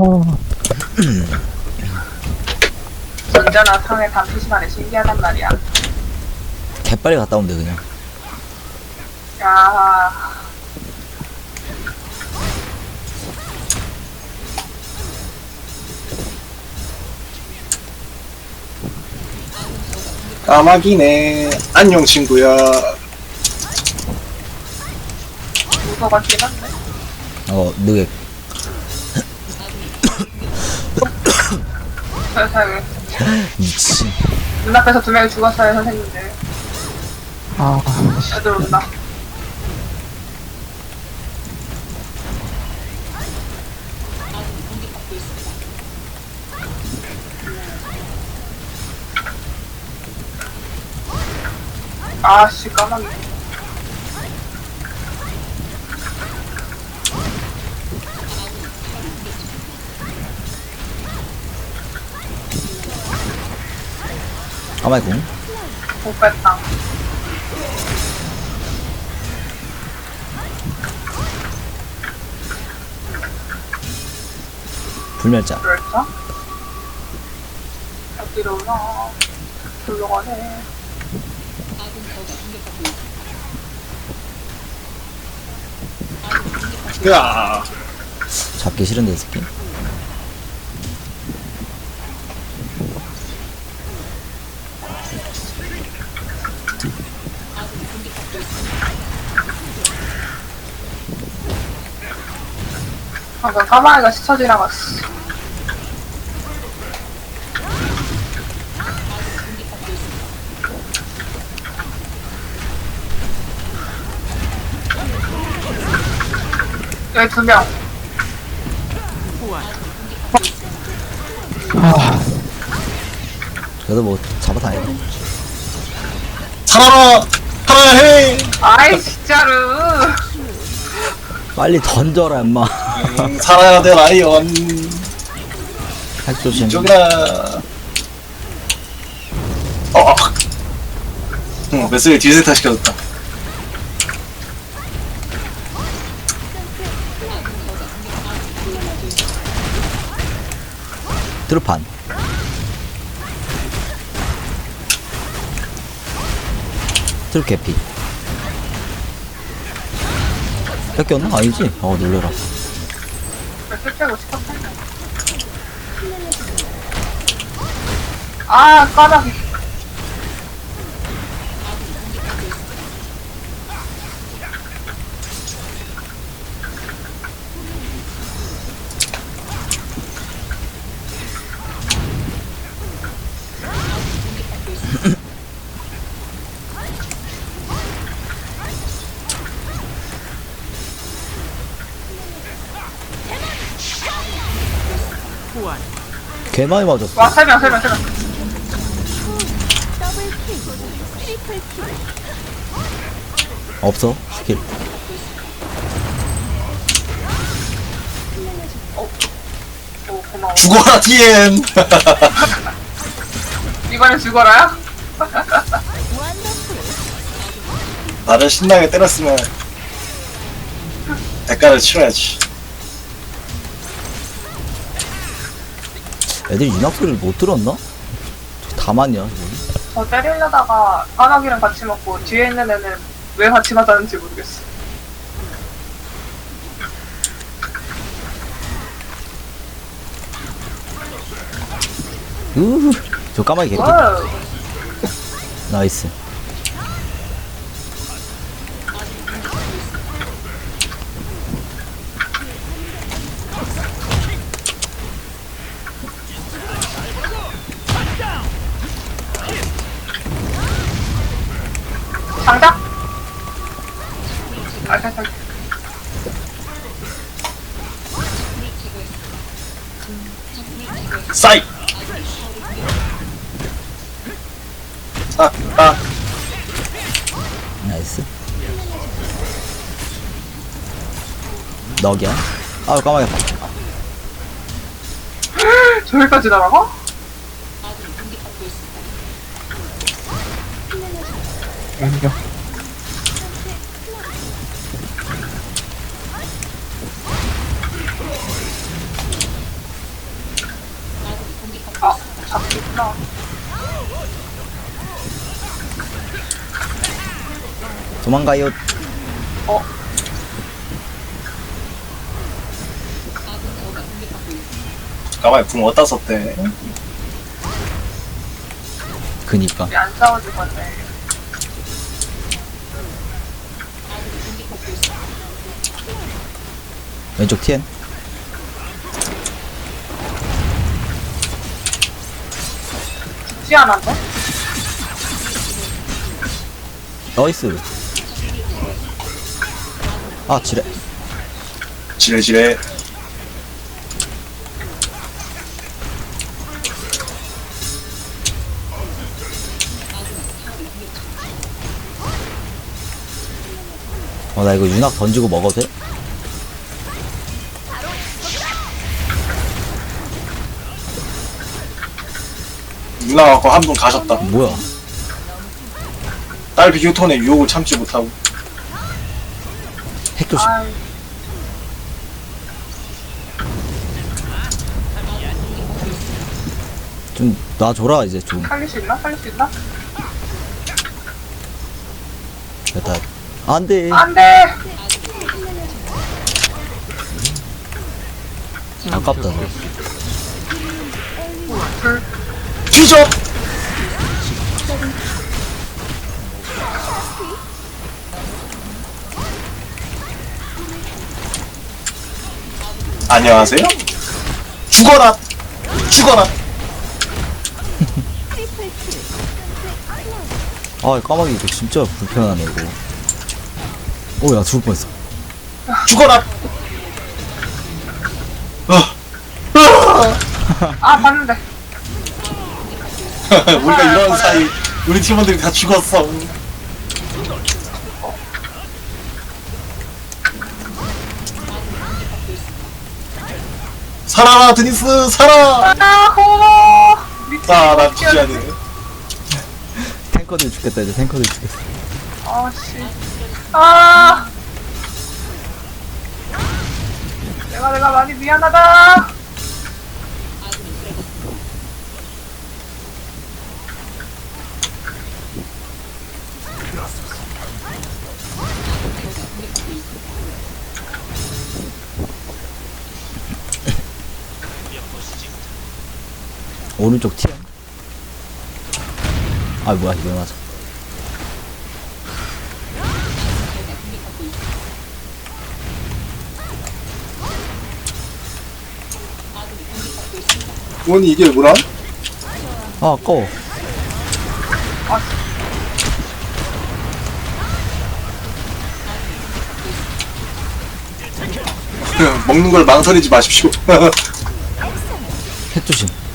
어, 언제나 상의 단투 시간에 신기하단 말이야. 개빨리 갔다 오면 돼 그냥 야, 까마귀네. 안녕, 친구야. 무서 같긴 한데. 어 느게 세상에. 미친 눈앞에서 두 명이 죽었어요, 선생님들. 아, 애들 온다. 아씨 까마귀 까마귀 공. 못 뺐다 불멸자. 그랬죠? 어디로 오나 불러 가네. 야. 잡기 싫은데 이 새끼 방금 까마귀가 스쳐 지나갔어. 여기 두명. 아, 그래도 뭐 잡아다니네. 살아라! 살아야 해! 아이 진짜로. 빨리 던져라 임마 음, 살아야 돼, 라이언. 핵 조심 이쪽이라. 어, 어. 응, 메스를 뒤세타 시켜줬다. 트루판 트루 캐피 뺏겼나? 아니지? 어 놀래라 아 까마귀 개 많이 맞았어 와, 세 명, 세 명, 세 명. 없어 스킬 오, 고마워. 죽어라, TN! 이번엔 죽어라야? 나를 신나게 때렸으면 대가를 치러야지. 애들이 윤학 소리를 못 들었나? 다 맞냐 저기? 저 때리려다가 까마귀랑 같이 먹고 뒤에 있는 애는 왜 같이 맞았는지 모르겠어. 으흐 저 까마귀 와우. 나이스 나이스 넉이야 아우 까마귀 아파 저기까지 날아가? 연경. 도망가요. 어, 가만히 궁 어디다 썼대 그니까. 우리 안 싸워줄 건데. 왼쪽 TN. 않았네? 나이스. 아, 지뢰. 지레지레 어, 나 이거 윤학 던지고 먹어도 돼? 누나 갖고 한 분 가셨다 뭐야? 딸비 휴톤의 유혹을 참지 못하고 핵 조심. 좀 놔줘라, 이제 좀. 살릴 수 있나? 살릴 수 있나? 됐다. 안 돼. 안 돼! 아깝다, 너. 불. 안녕하세요 죽어라 죽어라 아, 까마귀 이거 진짜 불편하네, 이거. 오, 야, 죽을 뻔했어. 죽어라 어. 아, 봤는데. 우리가 이런 사이 우리 팀원들이 다 죽었어 살아라 드니스 살아 아, 호! 미친. 아나 죽지 않네 탱커들 죽겠다, 이제 탱커들 죽겠어. 아, 씨. 아! 내가, 내가 많이 미안하다! 오른쪽 TN. 아, 뭐야, 이거 맞아. 원이 이게 뭐라? 아, 아까워. 먹는 걸 망설이지 마십시오 핵 조심.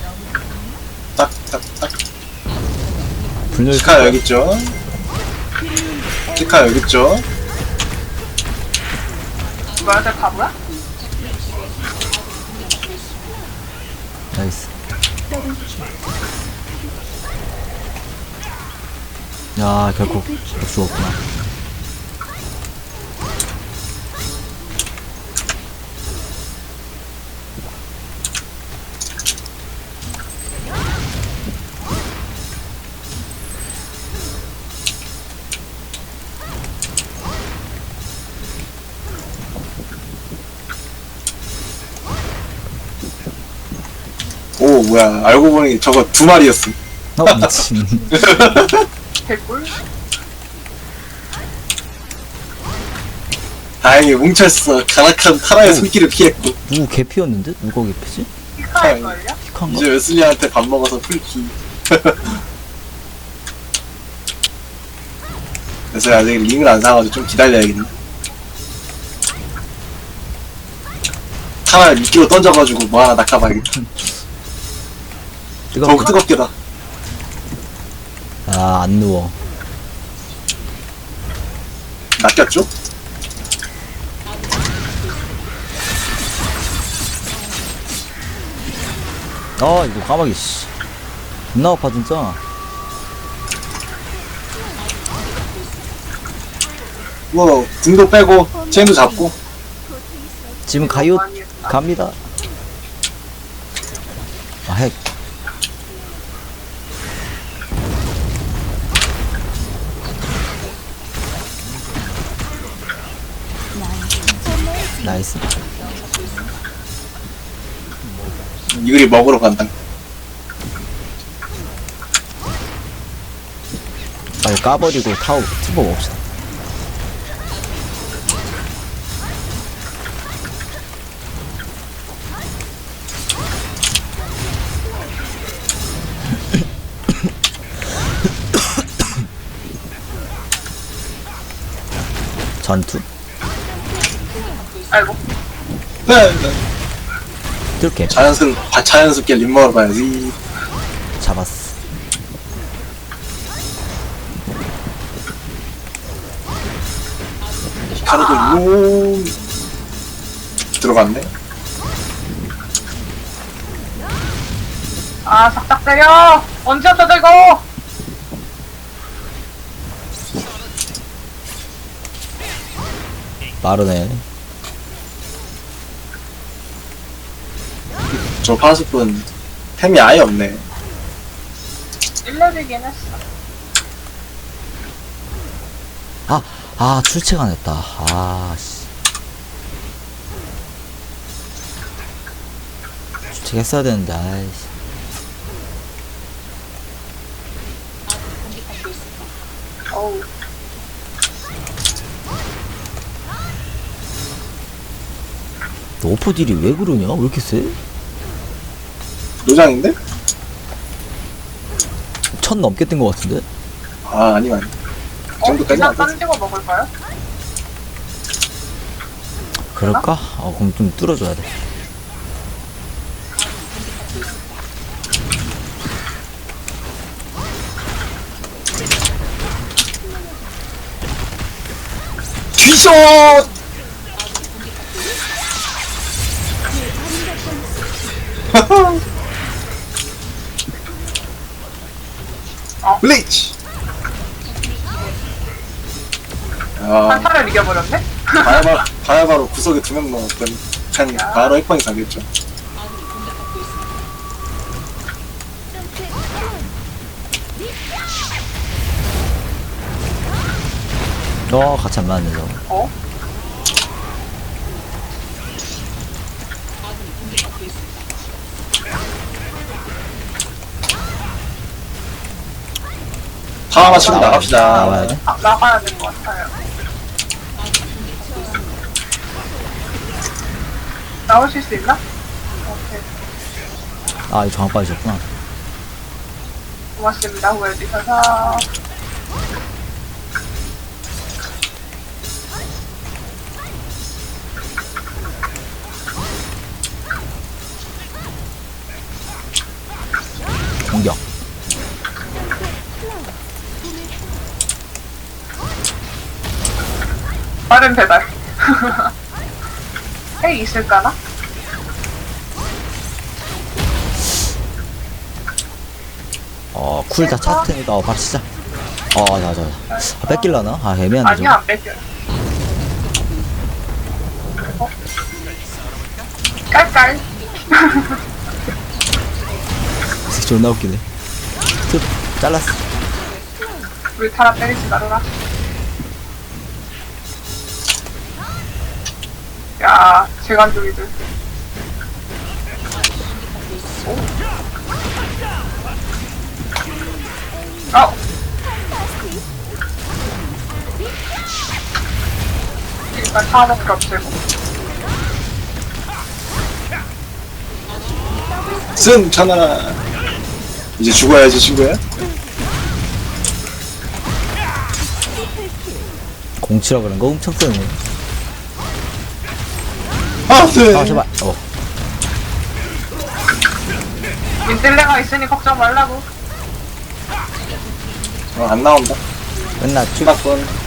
분열 치카 여기 있죠 치카 여기 있죠 뭐야, 내 바보야? 나이스. 야, 결국 못 죽었구나. 뭐야 알고 보니 저거 두 마리였어 어, 미친. 개꿀? 다행히 뭉쳤어 가락한 타라의 손길을 피했고 누구 개피였는데? 누가 개 피지? 피카일걸요? 피카인가? 이제 웨슬리한테 밥 먹어서 풀키 그래서 아직 링을 안 사가지고 좀 기다려야겠네 타라를 미끼로 던져가지고 뭐 하나 낚아봐야겠다 이거 더욱 뜨겁게다 아, 안 누워. 낚였죠? 아, 이거 까마귀, 씨. 겁나 아파, 진짜. 뭐 등도 빼고 체인도 잡고 지금 가요. 갑니다. 아, 핵. 나이스. 이글이 먹으러 간다. 빨리 까버리고 타워 투보 봅시다. 전투 아이고 네, 네. 뚫게 자연스럽, 바- 자연스럽게 림 먹으러 가야지. 잡았어. 히카르도 용 들어갔네. 아 작작 때려 언제부터 이거 빠르네. 저 파수꾼 템이 아예 없네. 1렙이긴 했어 아, 아, 출첵 안 했다. 아, 씨. 출첵 했어야 되는데, 아이씨. 어우 오퍼 딜이 왜 그러냐? 왜 이렇게 세? 노장인데? 천 넘게 뜬 것 같은데? 아, 아니면 아니. 그 어? 정도까지는 그냥 안 돼. 던지고 먹을까요? 그럴까? 어, 그럼 좀 뚫어줘야 돼. 귀셔! 블리치! 아, 한타를 이겨버렸네? 바야바로, 바야바로 구석에 두 명 넣었더니, 한, 바로 핵방이 가겠죠. 어, 같이 안 맞네, 저거. 어? 다 맞추고 나와야 나갑시다. 나와야 돼? 아, 나가야 될 것 같아요 나오실 수 있나? 오케이 아, 이 정확 빠지셨구나. 고맙습니다 구해주셔서 공격. 빠른 배달 헤이 있을까나? 어, 쿨다 테니까, 어, 바로 시작. 어, 자, 자, 자. 아, 뺏길라나? 아, 애매한데, 아니야 저거. 안 뺏겨요 어? 깔깔 존나 웃기네. 툭, 잘랐어. 우리 타라 때리지 말아라 야 재간둥이들 오. 어. 일단 타워밖에 없애고 승, 천하라. 이제 죽어야지, 친구야. 공치라 그런 거 엄청 세네. 아, 네. 아, 제발. 어, 민들레가 있으니 걱정 말라고 어, 안 나온다. 맨날 쭉. 추가권.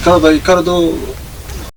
이카르도, 이카르도.